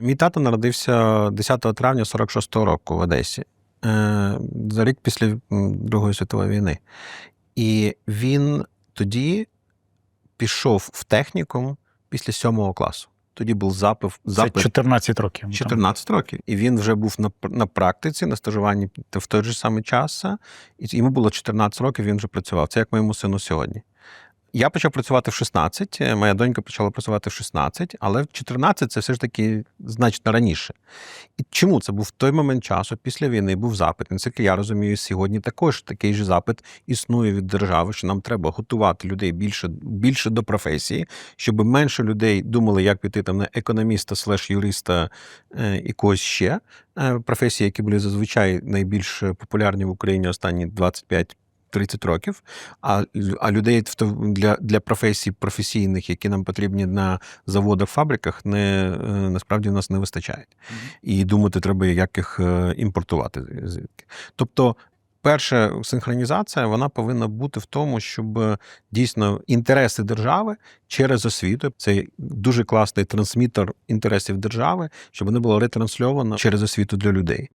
Мій тато народився 10 травня 46-го року в Одесі, е, за рік після Другої світової війни. І він тоді пішов в технікум після сьомого класу. Тоді був запив, Це 14 років. Там. 14 років. І він вже був на, на практиці, на стажуванні в той же самий час. І йому було 14 років, він вже працював. Це як моєму сину сьогодні. Я почав працювати в 16, е, моя донька почала працювати в 16, але в 14 це все ж таки значно раніше. І чому це був в той момент часу, після війни був запит. Наскільки я розумію, сьогодні також такий же запит існує від держави, що нам треба готувати людей більше, більше до професії, щоб менше людей думали, як піти там на економіста, слеш юриста е, і когось ще. Е, професії, які були зазвичай найбільш популярні в Україні останні 25 30 років, а, а людей для, для професій професійних, які нам потрібні на заводах, фабриках, не, е, насправді в нас не вистачає. І думати треба, як їх е, імпортувати звідки. Тобто, перша синхронізація вона повинна бути в тому, щоб е, дійсно інтереси держави через освіту це дуже класний трансмітер інтересів держави, щоб вони було ретрансльовано через освіту для людей.